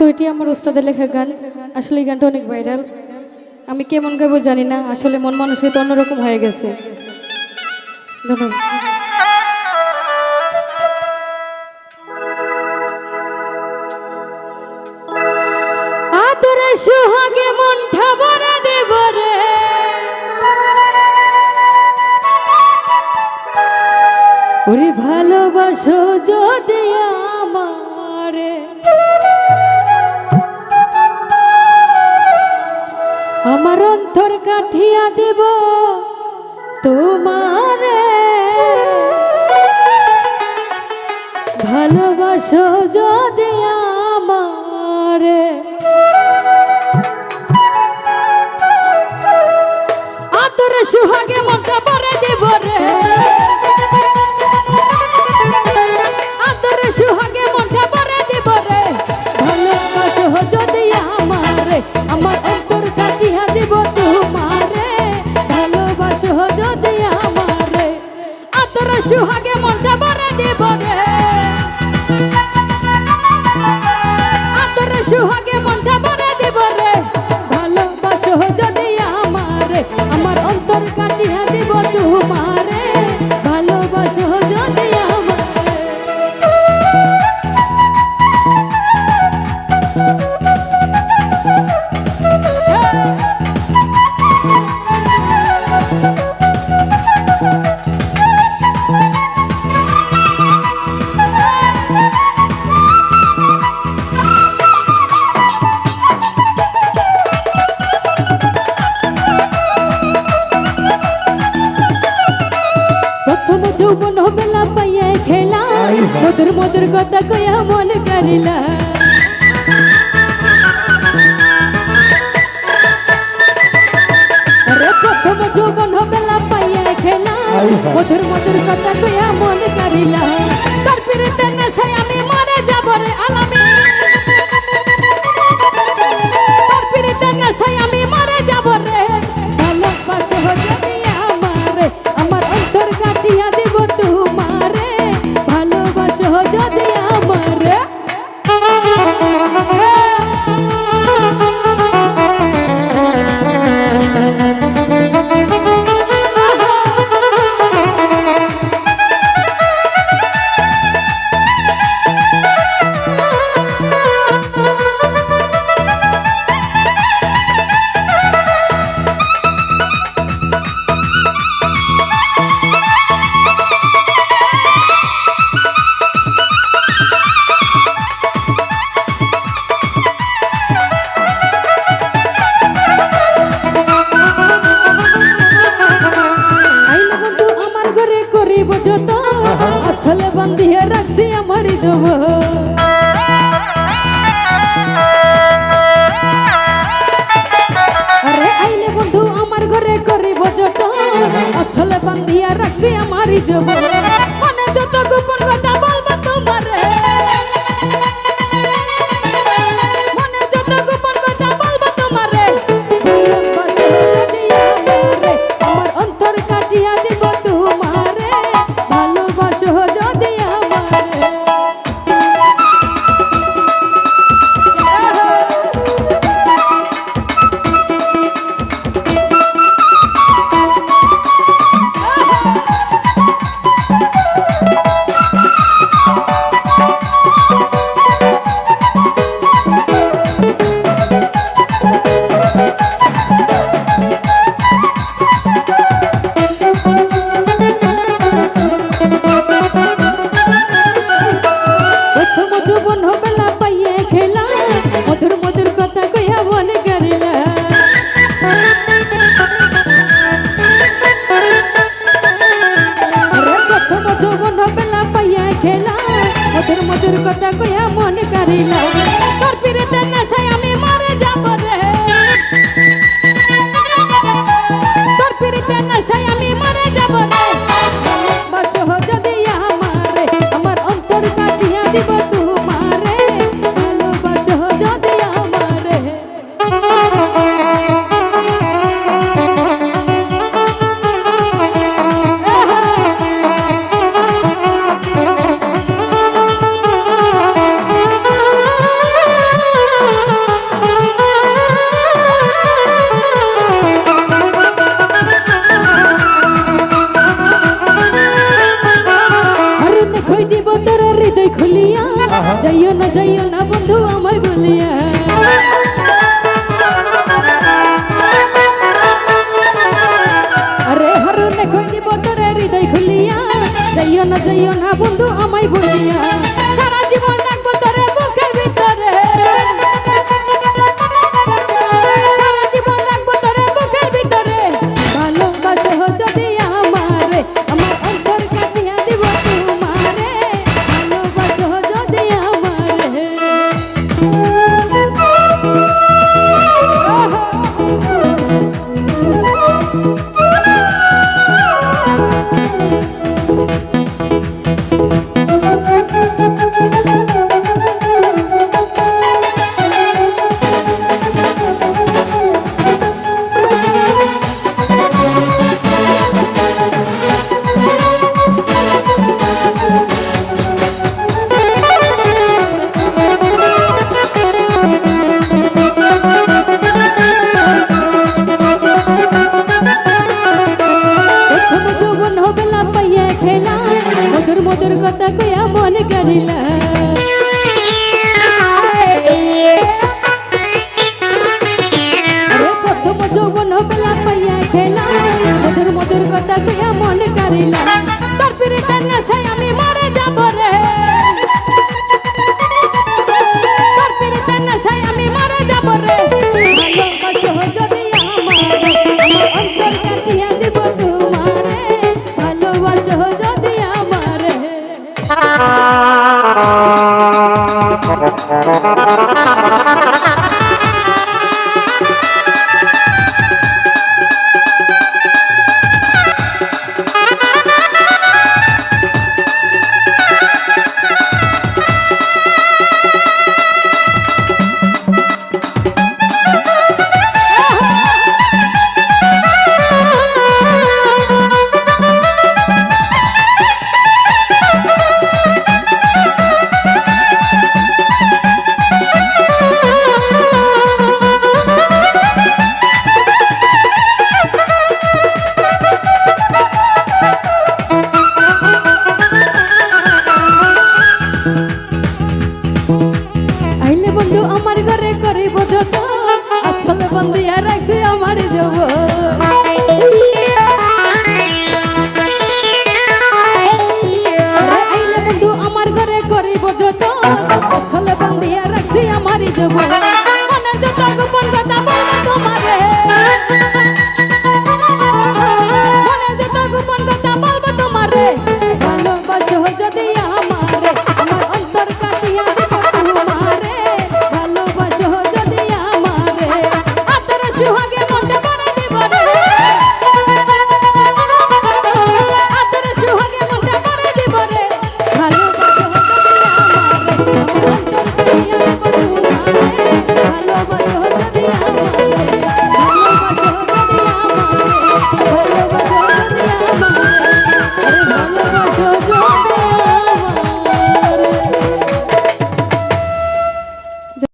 তো এটি আমার ওস্তাদের লেখা গান। আসলে এই গানটা অনেক ভাইরাল। আমি কেমন গাইব জানি না। আসলে মন মানুষ হয়তো অন্যরকম হয়ে গেছে। ধন্যবাদ। সোহাগে মন ঠাবার আমার অন্তর কাঠিয়া দেব তোমার। ভালোবাসো যদি আমার। আতর সুহাগে শুনো বেলা পাইয়াই খেলা মধুর মধুর কথা কয়া মন করিলা প্রথম যৌবন বেলা পাইয়াই খেলা মধুর মধুর কথা কয়া মন করিলা Beautiful. তোর কথা কইয়া মন কারিলাম খুলিয়া যাইও না যাইও না বন্ধু আমায় বলিয়া। আরে হারুনে কই দিব তোরে হৃদয় খুলিয়া যাইও না যাইও না বন্ধু আমায় বলিয়া। যৌবন বেলা পাইয়া খেলা মধুর মধুর কথা কইয়া মন করিলা তারপরে তার নেশায় আমি মরে যাব রে। ঘরে করিব যত ছলে বন্দিয়া রাখছি আমারি যাব